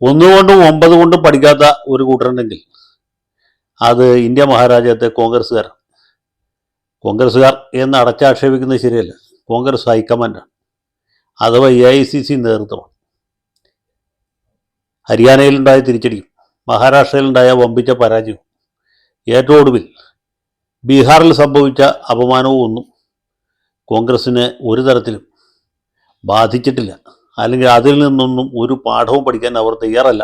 ഒന്നുകൊണ്ടും ഒമ്പത് കൊണ്ടും പഠിക്കാത്ത ഒരു കൂട്ടരുണ്ടെങ്കിൽ അത് ഇന്ത്യ മഹാരാജ്യത്തെ കോൺഗ്രസ്സുകാർ. കോൺഗ്രസ്സുകാർ എന്ന് അടച്ചാക്ഷേപിക്കുന്നത് ശരിയല്ല. കോൺഗ്രസ് ഹൈക്കമാൻഡാണ്. അഥവാ എ ഐ സി സി നേതൃത്വമാണ്. ഹരിയാനയിലുണ്ടായ തിരിച്ചടിയും മഹാരാഷ്ട്രയിലുണ്ടായ വമ്പിച്ച പരാജയവും ഏറ്റവും ഒടുവിൽ ബീഹാറിൽ സംഭവിച്ച അപമാനവും ഒന്നും കോൺഗ്രസ്സിനെ ഒരു തരത്തിലും ബാധിച്ചിട്ടില്ല. അല്ലെങ്കിൽ അതിൽ നിന്നൊന്നും ഒരു പാഠവും പഠിക്കാൻ അവർ തയ്യാറല്ല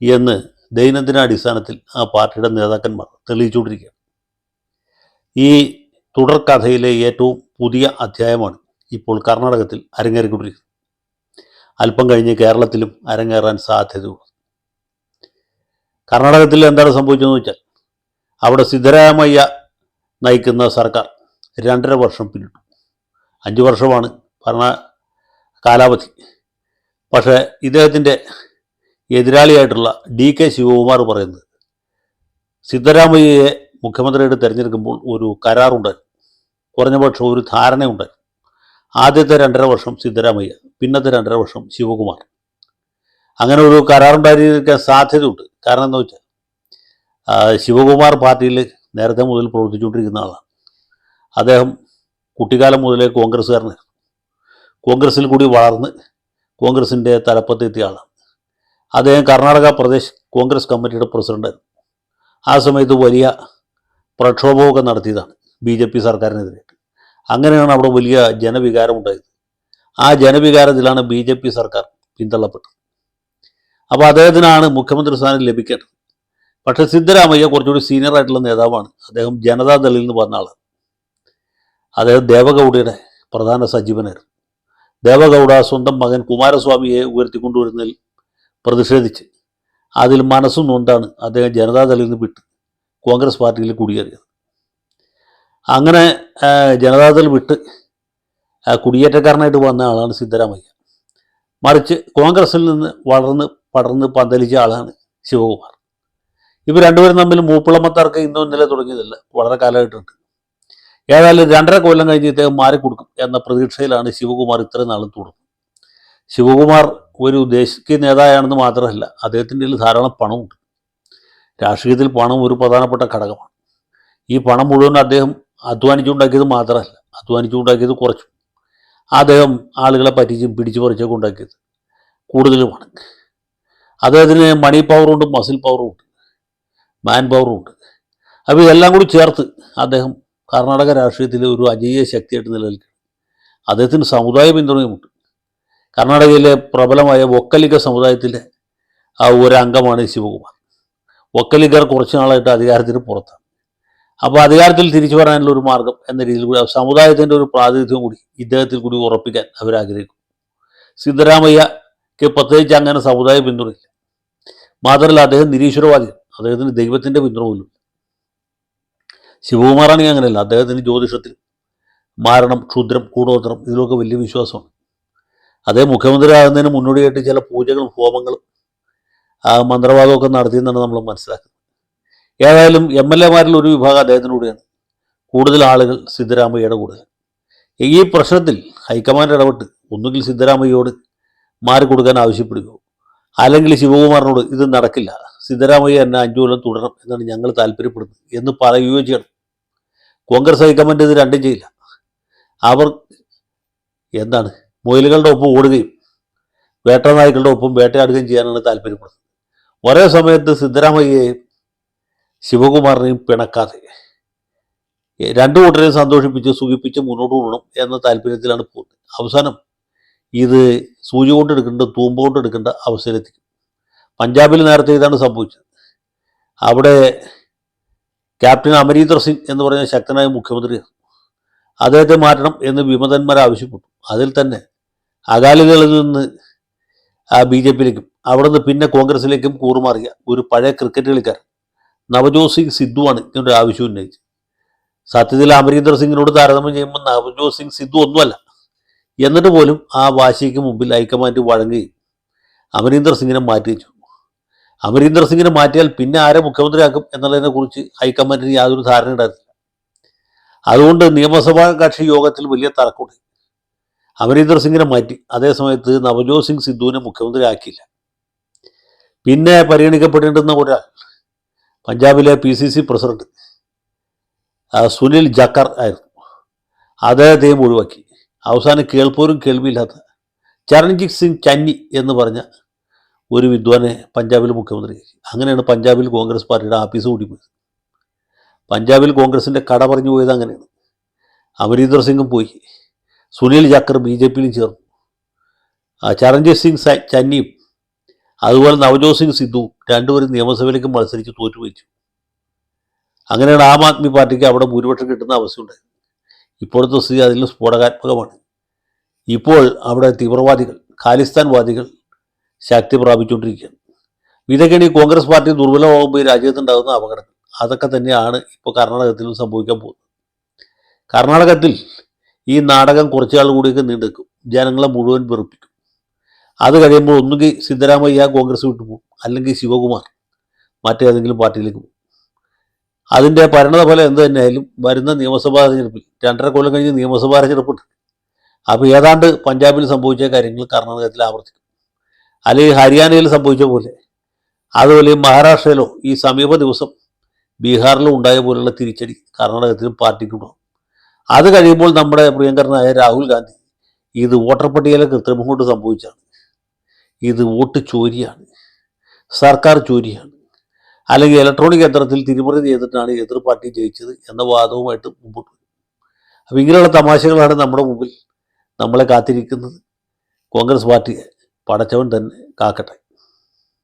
എന്ന് ദൈനംദിന അടിസ്ഥാനത്തിൽ ആ പാർട്ടിയുടെ നേതാക്കന്മാർ തെളിയിച്ചുകൊണ്ടിരിക്കുകയാണ്. ഈ തുടർക്കഥയിലെ ഏറ്റവും പുതിയ അധ്യായമാണ് ഇപ്പോൾ കർണാടകത്തിൽ അരങ്ങേറിക്കൊണ്ടിരിക്കുന്നത്. അല്പം കഴിഞ്ഞ് കേരളത്തിലും അരങ്ങേറാൻ സാധ്യതയുള്ളത് കർണാടകത്തിൽ എന്താണ് സംഭവിച്ചതെന്ന് വെച്ചാൽ അവിടെ സിദ്ധരാമയ്യ നയിക്കുന്ന സർക്കാർ രണ്ടര വർഷം പിന്നിട്ടു. അഞ്ച് വർഷമാണ് ഭരണ കാലാവധി. പക്ഷേ ഇദ്ദേഹത്തിന്റെ എതിരാളിയായിട്ടുള്ള ഡി കെ ശിവകുമാർ പറയുന്നത് സിദ്ധരാമയ്യയെ മുഖ്യമന്ത്രിയായിട്ട് തിരഞ്ഞെടുക്കുമ്പോൾ ഒരു കരാറുണ്ടായിരുന്നു. കുറഞ്ഞ പക്ഷം ഒരു ധാരണയുണ്ടായിരുന്നു. ആദ്യത്തെ രണ്ടര വർഷം സിദ്ധരാമയ്യ പിന്നത്തെ രണ്ടര വർഷം ശിവകുമാർ. അങ്ങനെ ഒരു കരാറുണ്ടായിരിക്കാൻ സാധ്യതയുണ്ട്. കാരണം എന്താ വെച്ചാൽ ശിവകുമാർ പാർട്ടിയിൽ നേരത്തെ മുതൽ പ്രവർത്തിച്ചുകൊണ്ടിരിക്കുന്ന ആളാണ്. അദ്ദേഹം കുട്ടിക്കാലം മുതലേ കോൺഗ്രസ്സുകാരനായിരുന്നു. കോൺഗ്രസ്സിൽ കൂടി വളർന്ന് കോൺഗ്രസിന്റെ തലപ്പത്തെത്തിയ ആളാണ്. അദ്ദേഹം കർണാടക പ്രദേശ് കോൺഗ്രസ് കമ്മിറ്റിയുടെ പ്രസിഡന്റായിരുന്നു ആ സമയത്ത് വലിയ പ്രക്ഷോഭമൊക്കെ നടത്തിയതാണ് ബി ജെ പി സർക്കാരിനെതിരെ. അങ്ങനെയാണ് അവിടെ വലിയ ജനവികാരം ഉണ്ടായത്. ആ ജനവികാരത്തിലാണ് ബി ജെ പി സർക്കാർ പിന്തള്ളപ്പെട്ടത്. അപ്പോൾ അദ്ദേഹത്തിനാണ് മുഖ്യമന്ത്രി സ്ഥാനം ലഭിക്കേണ്ടത്. പക്ഷേ സിദ്ധരാമയ്യ കുറച്ചുകൂടി സീനിയർ ആയിട്ടുള്ള നേതാവാണ്. അദ്ദേഹം ജനതാദളിൽ നിന്ന് വന്ന ആളാണ്. അദ്ദേഹം ദേവഗൗഡയുടെ പ്രധാന സജീവനായിരുന്നു. ദേവഗൗഡ സ്വന്തം മകൻ കുമാരസ്വാമിയെ ഉയർത്തിക്കൊണ്ടുവരുന്നതിൽ പ്രതിഷേധിച്ച് അതിൽ മനസ്സും നൊന്താണ് അദ്ദേഹം ജനതാദളിൽ നിന്ന് വിട്ട് കോൺഗ്രസ് പാർട്ടിയിൽ കുടിയേറിയത്. അങ്ങനെ ജനതാദൾ വിട്ട് കുടിയേറ്റക്കാരനായിട്ട് വന്ന ആളാണ് സിദ്ധരാമയ്യ. മറിച്ച് കോൺഗ്രസിൽ നിന്ന് വളർന്ന് പടർന്ന് പന്തലിച്ച ആളാണ് ശിവകുമാർ. ഇവർ രണ്ടുപേരും തമ്മിൽ മൂപ്പിളമത്താർക്ക് ഇന്നും ഇന്നലെ തുടങ്ങിയതല്ല വളരെ കാലമായിട്ടുണ്ട്. ഏതായാലും രണ്ടര കൊല്ലം കഴിഞ്ഞ് ഇദ്ദേഹം മാറിക്കൊടുക്കും എന്ന പ്രതീക്ഷയിലാണ് ശിവകുമാർ ഇത്രയും നാളും തുടർന്നത്. ശിവകുമാർ ഒരു ദേശീയ നേതാവാണെന്ന് മാത്രമല്ല അദ്ദേഹത്തിന്റെ കയ്യിൽ ധാരാളം പണമുണ്ട്. രാഷ്ട്രീയത്തിൽ പണം ഒരു പ്രധാനപ്പെട്ട ഘടകമാണ്. ഈ പണം മുഴുവൻ അദ്ദേഹം അധ്വാനിച്ചുണ്ടാക്കിയത് മാത്രമല്ല അധ്വാനിച്ചുണ്ടാക്കിയത് കുറച്ചു. അദ്ദേഹം ആളുകളെ പറ്റിച്ചും പിടിച്ചു പറിച്ചൊക്കെ ഉണ്ടാക്കിയത് കൂടുതലുമാണ് അദ്ദേഹത്തിന് മണി പവറുണ്ട് മസിൽ പവറുണ്ട് മാൻ പവറുണ്ട് അപ്പോൾ ഇതെല്ലാം കൂടി ചേർത്ത് അദ്ദേഹം കർണാടക രാഷ്ട്രീയത്തിലെ ഒരു അജയ്യ ശക്തിയായിട്ട് നിലനിൽക്കുകയാണ് അദ്ദേഹത്തിന് സമുദായ പിന്തുണയുമുണ്ട്. കർണാടകയിലെ പ്രബലമായ ഒക്കലിക സമുദായത്തിലെ ആ ഒരു അംഗമാണ് ശിവകുമാർ. ഒക്കലിഗർ കുറച്ച് നാളായിട്ട് അധികാരത്തിന് പുറത്താണ്. അപ്പോൾ അധികാരത്തിൽ തിരിച്ചു വരാനുള്ള ഒരു മാർഗം എന്ന രീതിയിൽ കൂടി സമുദായത്തിന്റെ ഒരു പ്രാതിനിധ്യം കൂടി ഇദ്ദേഹത്തിൽ കൂടി ഉറപ്പിക്കാൻ അവരാഗ്രഹിക്കും സിദ്ധരാമയ്യക്ക് പ്രത്യേകിച്ച് അങ്ങനെ സമുദായ പിന്തുണയില്ല. മാത്രമല്ല അദ്ദേഹം നിരീശ്വരവാദിയാണ്. അദ്ദേഹത്തിന് ദൈവത്തിന്റെ പിന്തുണ പോലും. ശിവകുമാറാണെങ്കിൽ അങ്ങനെയല്ല. അദ്ദേഹത്തിന് ജ്യോതിഷത്തിൽ മാരണം ക്ഷുദ്രം കൂടോത്രം ഇതിലൊക്കെ വലിയ വിശ്വാസമാണ്. അതേ മുഖ്യമന്ത്രി ആകുന്നതിന് മുന്നോടിയായിട്ട് ചില പൂജകളും ഹോമങ്ങളും ആ മന്ത്രവാദമൊക്കെ നടത്തിയെന്നാണ് നമ്മൾ മനസ്സിലാക്കുന്നത്. ഏതായാലും എം എൽ എമാരിൽ ഒരു വിഭാഗം അദ്ദേഹത്തിനൂടെയാണ് കൂടുതൽ ആളുകൾ സിദ്ധരാമയ്യയുടെ കൂടെ ഈ പ്രശ്നത്തിൽ ഹൈക്കമാൻഡ് ഇടപെട്ട് ഒന്നുകിൽ സിദ്ധരാമയ്യയോട് മാറിക്കൊടുക്കാൻ ആവശ്യപ്പെടുകയോ അല്ലെങ്കിൽ ശിവകുമാറിനോട് ഇത് നടക്കില്ല. സിദ്ധരാമയ്യ എന്നെ അഞ്ചു കൊല്ലം തുടരണം എന്നാണ് ഞങ്ങൾ താല്പര്യപ്പെടുന്നത് എന്ന് പറയുകയോ ചെയ്യണം. കോൺഗ്രസ് ഹൈക്കമാൻഡ് ഇത് രണ്ടും ചെയ്യില്ല. അവർ എന്താണ്? മുയലുകളുടെ ഒപ്പം ഓടുകയും വേട്ടനായ്ക്കളുടെ ഒപ്പം വേട്ടയാടുകയും ചെയ്യാനാണ് താല്പര്യപ്പെടുന്നത്. ഒരേ സമയത്ത് സിദ്ധരാമയ്യയെയും ശിവകുമാറിനെയും പിണക്കാതെ രണ്ടു കൂട്ടരെയും സന്തോഷിപ്പിച്ച് സുഖിപ്പിച്ച് മുന്നോട്ട് കൊള്ളണം എന്ന താല്പര്യത്തിലാണ് പോകുന്നത്. അവസാനം ഇത് സൂചി കൊണ്ട് എടുക്കേണ്ട തൂമ്പ കൊണ്ട് എടുക്കേണ്ട അവസരത്തിൽ. പഞ്ചാബിൽ നേരത്തെ ഇതാണ് സംഭവിച്ചത്. അവിടെ ക്യാപ്റ്റൻ അമരീന്ദർ സിംഗ് എന്ന് പറഞ്ഞ ശക്തനായ മുഖ്യമന്ത്രിയാണ് അദ്ദേഹത്തെ മാറ്റണം എന്ന് വിമതന്മാർ ആവശ്യപ്പെട്ടു. അതിൽ തന്നെ അകാലികളിൽ നിന്ന് ബി ജെ പിയിലേക്കും അവിടുന്ന് പിന്നെ കോൺഗ്രസിലേക്കും കൂറുമാറിയ ഒരു പഴയ ക്രിക്കറ്റ് കളിക്കാരൻ നവജോത് സിംഗ് സിദ്ധുവാണ് ഇതിന്റെ ആവശ്യം ഉന്നയിച്ചത്. സത്യത്തിൽ അമരീന്ദർ സിംഗിനോട് താരതമ്യം ചെയ്യുമ്പോൾ നവജോത് സിംഗ് സിദ്ധു ഒന്നുമല്ല. എന്നിട്ട് പോലും ആ വാശിക്ക് മുമ്പിൽ ഹൈക്കമാൻഡ് വഴങ്ങുകയും അമരീന്ദർ സിംഗിനെ മാറ്റി വെച്ചു. അമരീന്ദർ സിംഗിനെ മാറ്റിയാൽ പിന്നെ ആരെ മുഖ്യമന്ത്രിയാക്കും എന്നുള്ളതിനെക്കുറിച്ച് ഹൈക്കമാൻഡിന് യാതൊരു ധാരണ ഉണ്ടായിരുന്നില്ല. അതുകൊണ്ട് നിയമസഭാ കക്ഷി യോഗത്തിൽ വലിയ തർക്കമുണ്ട് അമരീന്ദർ സിംഗിനെ മാറ്റി. അതേസമയത്ത് നവജോത് സിംഗ് സിദ്ധുവിനെ മുഖ്യമന്ത്രി ആക്കിയില്ല പിന്നെ പരിഗണിക്കപ്പെടേണ്ടുന്ന ഒരാൾ പഞ്ചാബിലെ P C C president Sunil Jakhar ആയിരുന്നു. അദ്ദേഹത്തെയും ഒഴിവാക്കി. അവസാനം കേൾപ്പോരും കേൾവിയില്ലാത്ത ചരൺജിത് സിംഗ് ചന്നി എന്ന് പറഞ്ഞ ഒരു വിദ്വാനെ പഞ്ചാബിൽ മുഖ്യമന്ത്രി അങ്ങനെയാണ് പഞ്ചാബിൽ കോൺഗ്രസ് പാർട്ടിയുടെ ആഫീസ് കൂടി പഞ്ചാബിൽ കോൺഗ്രസിന്റെ കട പറഞ്ഞു പോയത് അങ്ങനെയാണ്. അമരീന്ദർ സിംഗും പോയി. സുനിൽ ജാക്കർ ബി ജെ പിയിലും ചേർന്നു. ചരൺജിത് സിംഗ് ചന്നിയും അതുപോലെ നവജോത് സിംഗ് സിദ്ധു രണ്ടുപേരും നിയമസഭയിലേക്ക് മത്സരിച്ച് തോറ്റുവച്ചു. അങ്ങനെയാണ് ആം ആദ്മി പാർട്ടിക്ക് അവിടെ ഭൂരിപക്ഷം കിട്ടുന്ന അവസ്ഥയുണ്ടായത്. ഇപ്പോഴത്തെ സ്ഥിതി അതിൽ സ്ഫോടകാത്മകമാണ്. ഇപ്പോൾ അവിടെ തീവ്രവാദികൾ ഖാലിസ്ഥാൻവാദികൾ ശക്തി പ്രാപിച്ചുകൊണ്ടിരിക്കുകയാണ്. ഈ കോൺഗ്രസ് പാർട്ടി ദുർബലമാകുമ്പോൾ ഈ രാജ്യത്തുണ്ടാകുന്ന അപകടങ്ങൾ അതൊക്കെ തന്നെയാണ് ഇപ്പോൾ കർണാടകത്തിലും സംഭവിക്കാൻ പോകുന്നത്. കർണാടകത്തിൽ ഈ നാടകം കുറച്ചാൾ കൂടിയൊക്കെ നീണ്ടെക്കും ജനങ്ങളെ മുഴുവൻ വെറുപ്പിക്കും. അത് കഴിയുമ്പോൾ ഒന്നുകിൽ സിദ്ധരാമയ്യ കോൺഗ്രസ് വിട്ടു പോകും അല്ലെങ്കിൽ ശിവകുമാർ മറ്റേതെങ്കിലും പാർട്ടിയിലേക്ക് പോകും. അതിന്റെ പരിണതഫലം എന്ത് തന്നെയായാലും വരുന്ന നിയമസഭാ തെരഞ്ഞെടുപ്പിൽ രണ്ടര കൊല്ലം കഴിഞ്ഞ് നിയമസഭാ തെരഞ്ഞെടുപ്പുണ്ട് അപ്പോൾ ഏതാണ്ട് പഞ്ചാബിൽ സംഭവിച്ച കാര്യങ്ങൾ കർണാടകത്തിൽ ആവർത്തിക്കും. അല്ലെങ്കിൽ ഹരിയാനയിൽ സംഭവിച്ച പോലെ. അതുപോലെ മഹാരാഷ്ട്രയിലോ ഈ സമീപ ദിവസം ബീഹാറിലും ഉണ്ടായ പോലുള്ള തിരിച്ചടി കർണാടകത്തിലും പാർട്ടിക്കുണ്ടാവും അത് കഴിയുമ്പോൾ നമ്മുടെ പ്രിയങ്കരനായ രാഹുൽ ഗാന്ധി ഇത് വോട്ടർ പട്ടികയിലെ കൃത്രിമം കൊണ്ട് സംഭവിച്ചാണ്. ഇത് വോട്ട് ചോരിയാണ്. സർക്കാർ ചോരിയാണ്. അല്ലെങ്കിൽ ഇലക്ട്രോണിക് യന്ത്രത്തിൽ തിരിമറി ചെയ്തിട്ടാണ് എതിർ പാർട്ടി ജയിച്ചത് എന്ന വാദവുമായിട്ട് മുമ്പോട്ട് വരും. അപ്പോൾ ഇങ്ങനെയുള്ള തമാശകളാണ് നമ്മുടെ മുമ്പിൽ നമ്മളെ കാത്തിരിക്കുന്നത്. കോൺഗ്രസ് പാർട്ടിയെ പടച്ചവൻ തന്നെ കാക്കട്ടെ.